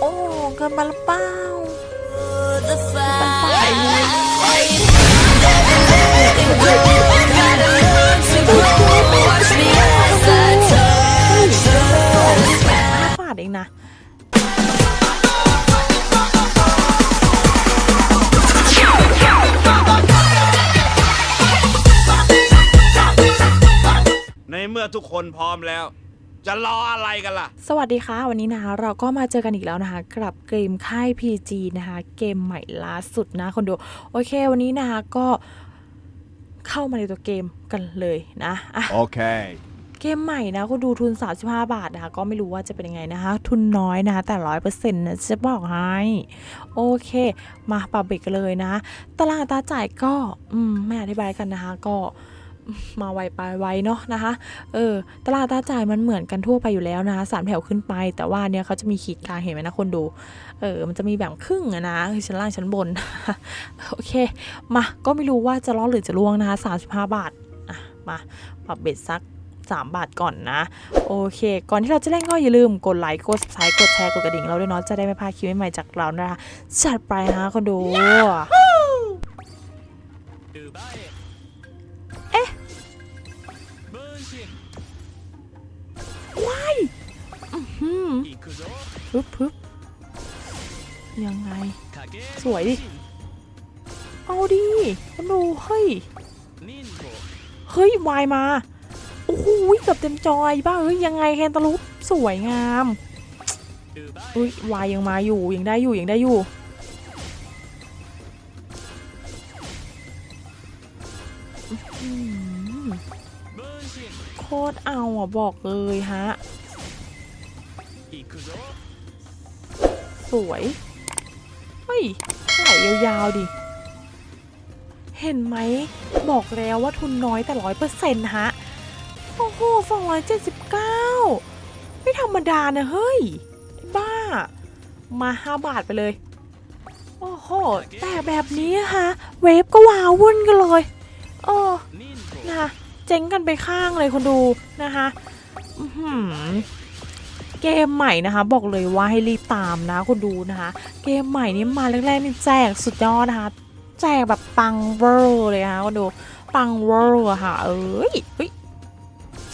โอ้เกินไปหรือเปล่าฟาบาทเองนะในเมื่อทุกคนพร้อมแล้ว จะรออะไรกันล่ะ สวัสดีค่ะ วันนี้นะคะ เราก็มาเจอกันอีกแล้วนะคะกับเกมค่าย PG นะคะ เกมใหม่ล่าสุดนะคนดูโอเค วันนี้นะคะก็เข้ามาในตัวเกมกันเลยนะอะ Okay. เกมใหม่นะคุณดูทุน 35 บาทนะคะ ก็ไม่รู้ว่าจะเป็นยังไงนะคะ ทุนน้อยนะคะ แต่ร้อยเปอร์เซ็นต์นะจะบอกให้โอเค มาปรับเบรกกันเลยนะ ตารางอัตราจ่ายก็ อืม ไม่อธิบายกันนะคะ ก็อื มาไวไปไวเนาะนะคะ เออตารางอัตาจ่ายมันเหมือนกันทั่วไปอยู่แล้วนะคะสามแถวขึ้นไป แต่ว่าเนี่ยเขาจะมีขีดกลางเห็นไหมนะคนดู เออ มันจะมีแบ่งครึ่งอะนะคือชั้นล่างชั้นบน โอเค มา ก็ไม่รู้ว่าจะล้อหรือจะล่วงนะคะ35บาท อะ มาปรับเบ็ดสัก3 บาทก่อนนะ โอเค ก่อนที่เราจะเล่นก็อย่าลืมกดไลค์กด subscribe กดแชร์กดกระดิ่งเราด้วยเนาะจะได้ไม่พลาดคลิปใหม่ๆจากเรานะคะจัดไปนะคนดู ฮึบฮึบยังไง สวยดิ เอาดิคนดูเฮ้ย เฮ้ยวายมา โอ้โหเกือบเต็มจอยบ้าเฮ้ยยังไงแคนตาลูปสวยงามอุ้ยวายยังมาอยู่ยังได้อยู่ยังได้อยู่อื้อหือโคตรเอาอะบอกเลยฮะ สวยเฮ้ยไหลยาวๆดิ เห็นไหม บอกแล้วว่าทุนน้อยแต่ร้อยเปอร์เซ็นต์ฮะ โอ้โหสองร้อยเจ็ดสิบเก้าไม่ธรรมดานะเฮ้ย บ้า มาห้าบาทไปเลย โอ้โห แต่แบบนี้ฮะ เวฟก็ว้าวุ่นกันเลยเออนะเจ๊งกันไปข้างเลยคนดูนะคะอื้อหือ เกมใหม่นะคะ บอกเลยว่าให้รีบตามนะคนดูนะคะ เกมใหม่นี้มาแรกๆนี่แจกสุดยอดนะคะ แจกแบบปังเวอร์เลยนะคะคนดูปังเวอร์ค่ะ เอ้ยเฮ้ย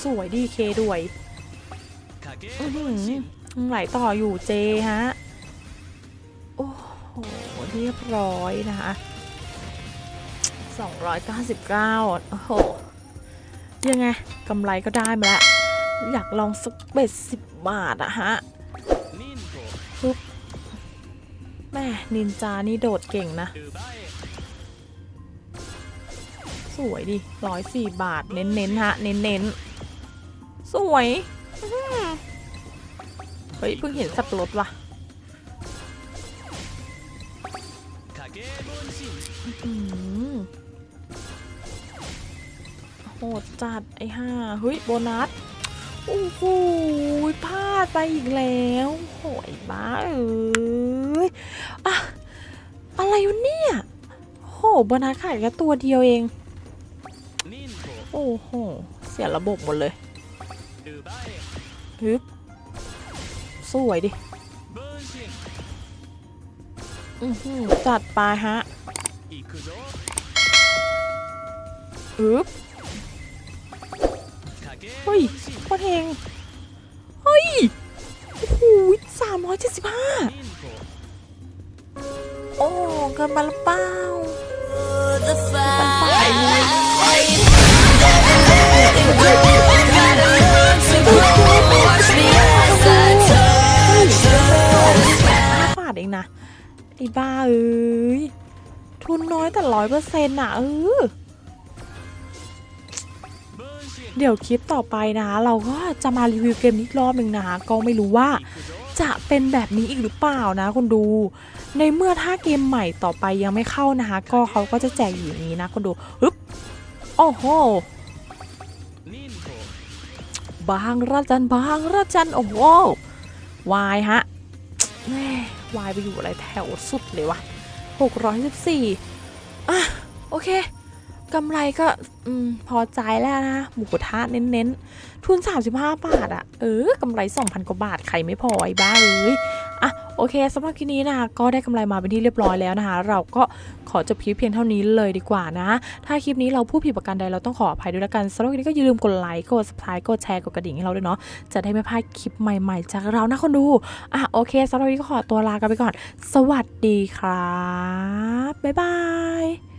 สวยดีเคด้วยอื้อหือไหลต่ออยู่เจฮะ โอ้โห เรียบร้อยนะคะ299 โอ้โห ยังไงกำไรก็ได้มาแล้ว อยากลองสักเบ็ดสิบบาทอะฮะปึ๊บแม่นินจานี่โดดเก่งนะ สวยดิร้อยสี่บาทเน้นๆฮะ เน้นๆ สวยเฮ้ยเพิ่งเห็นสับปะรดว่ะโหดจัดไอ้ห้าเฮ้ย โบนัส โอ้โหพลาดไปอีกแล้วโหยบ้าเอ้ยอะอะไรวะเนี่ยโหโบนัสขายแค่ตัวเดียวเอง โอ้โห เสียระบบหมดเลยฮึบสวยดิอือหือจัดไปฮะฮึบ เฮ้ยโคตรเฮงเฮ้ย โอ้โหสามร้อยเจ็ดสิบห้าโอ้เกินมาหรือเปล่า the fight. ห้า Watch me as I touch the บาทเองนะไอ้บ้าเอ้ยทุนน้อยแต่ร้อยเปอร์เซ็นต์อะเออ เดี๋ยวคลิปต่อไปนะคะเราก็จะมารีวิวเกมนี้รอบหนึ่งนะคะก็ไม่รู้ว่าจะเป็นแบบนี้อีกหรือเปล่านะคนดู ในเมื่อถ้าเกมใหม่ต่อไปยังไม่เข้านะคะก็เขาก็จะแจกอย่างนี้นะคนดูฮึบโอ้โหบางระจันบางระจันโอ้โหวายฮะแม่วายไปอยู่อะไรแถวสุดเลยวะ614อะโอเค กำไรก็อพอใจแล้วนะ หมูกระทะเน้นๆ ทุน 35 บาทอะเออกำไร 2,000 กว่าบาท ใครไม่พอไอ้บ้าเอ้ยอะโอเคสำหรับคลิปนี้นะคะก็ได้กำไรมาเป็นที่เรียบร้อยแล้วนะคะ เราก็ขอจบคลิปเพียงเท่านี้เลยดีกว่านะ ถ้าคลิปนี้เราพูดผิดประการใดเราต้องขออภัยด้วยละกันสำหรับคลิปนี้ก็อย่าลืมกดไลค์กด subscribe กดแชร์กดกระดิ่งให้เราด้วยเนาะจะได้ไม่พลาดคลิปใหม่ๆ จากเรานะคนดูอะโอเคสำหรับวันนี้ก็ขอตัวลากันไปก่อน สวัสดีครับบ๊ายบาย